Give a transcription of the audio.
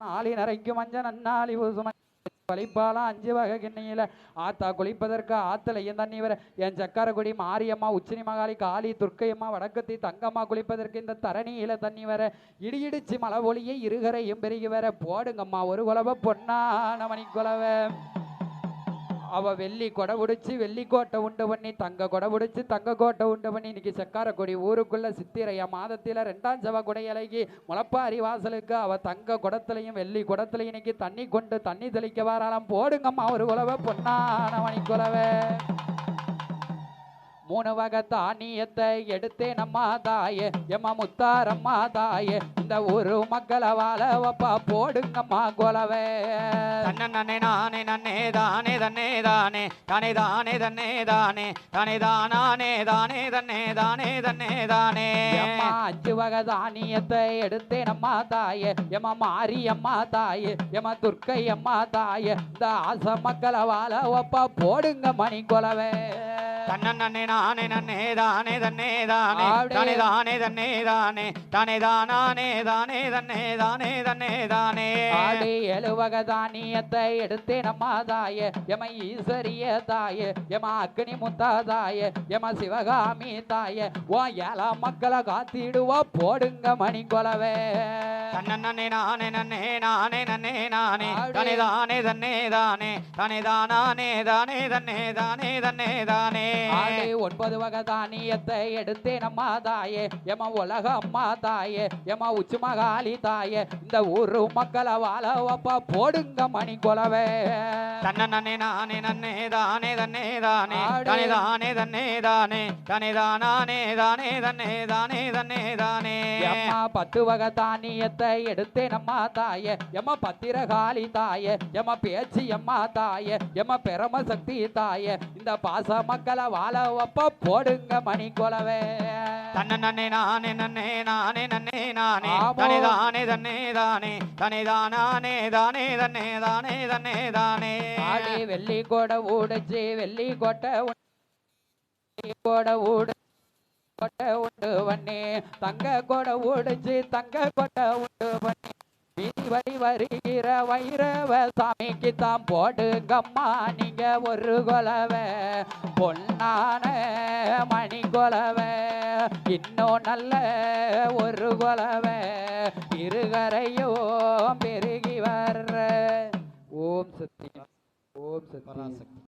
ஆலி நரைக்கும் மஞ்சள் நன்னாளி ஊசும வலிப்பாலாம் அஞ்சு வகை கிண்ணியில. ஆத்தா குளிப்பதற்கு ஆத்தலையும் தண்ணி வர. என் சக்கரகுடி மாரியம்மா உச்சினி மகாளி காளி துர்க்கையம்மா வடக்கத்தி தங்கம்மா குளிப்பதற்கு இந்த தரணியில தண்ணி வர. இடி இடிச்சு மழை ஒளியை இருகரையும் பெருகி வர. போடுங்கம்மா ஒரு குலவை பொன்னான மணி குலவை அவ வெள்ளி கொடை உடிச்சு வெள்ளி கோட்டை உண்டு பண்ணி தங்க கொடை உடிச்சு தங்க கோட்டை உண்டு பண்ணி இன்னைக்கு செக்காரக்குடி ஊருக்குள்ள சித்திரைய மாதத்தில ரெண்டாம் செவ குடையலகி முளப்பாரி வாசலுக்கு அவ தங்க குடத்துலையும் வெள்ளி குடத்துலையும் இன்னைக்கு தண்ணி கொண்டு தண்ணி தெளிக்க வாராளாம். போடுங்கம்மா ஒரு குலவை பொன்னான மணி குலவை. மூணு வகை தானியத்தை எடுத்தேன் அம்மா தாயே எம்மா முத்தாரம்மா தாயே இந்த ஒரு மக்களை வாழ வப்பா போடுங்கம்மா குலவே. தன்னே நானே நன்னே தானே தன்னே தானே. தானே தானே தன்னே தானே. தானே தானே தானே தன்னே தானே தன்னே தானே. எம்மா அஞ்சு வகை தானியத்தை எடுத்தேன் அம்மா தாயே எம்மா மாரியம்மா தாயே எம்மா துர்க்கை அம்மா தாயே இந்த ஆசை மக்களை வாழ வப்பா போடுங்க மணி குலவே. தன்னே நானே நன்னே தானே தன்னே தானே. தானே தானே தன்னே தானே. தானே தானே தானே தன்னே தானே தன்னே தானே. ஆடி ஏழு வகை தானியத்தை எடுத்தேன் அம்மா தாயே எம ஈஸ்வரிய தாயே எம அக்னி முத்தா தாயே எம சிவகாமி தாயே. ஓ ஏழா மக்களை காத்திடுவா போடுங்க மணி குலவே தன்னே நானே நன்னே நானே நன்னே நானே. தானே தானே தன்னே தானே. தானே தானே தானே தன்னே தானே தன்னே தானே. ஒன்பது வகை தானியத்தை எடுத்தேன் அம்மா தாயே. எம உலக அம்மா தாயே. எம உச்சி மகாளி தாயே. இந்த ஊரு மக்களை வாழ வப்பா. போடுங்க மணி குலவே. தன்னே நானே நன்னே தானே தன்னே தானே. அப்படியே. தானே தானே தன்னே தானே. தானே தானே தானே தன்னே தானே தன்னே தானே. எம்மா பத்து வகை தானியத்தை எடுத்தேன் அம்மா தாயே. எம்ம பத்திரகாளி தாயே. எம்ம பேச்சு எம்மா தாயே. எம்ம பெரம சக்தி தாயே. இந்த பாச மக்களை வாழ வப்ப போடுங்க மணி குலவே. தன்னே நானே நன்னே நானே நன்னே நானே. தானே தானே தன்னே தானே. தானே தானே தானே தன்னே தானே தன்னே தானே. ஆடி வெள்ளி கோடை ஊடுச்சு வெள்ளி கோட்டை கோடை ஊடு கொட்டை உண்டு பண்ணி தங்க கொடை ஊடுச்சு தங்க கொட்டை உண்டு பண்ணி வீதி வழி வருகிற வைரவ சாமிக்கு தான் போடுங்கம்மா நீங்க ஒரு கொலவை. பொன்னான மணி கொலவை இன்னும் நல்ல ஒரு கொலவை. இருகரையும் பெருகி வர்ற. ஓம் சக்தி ஓம் சக்தி.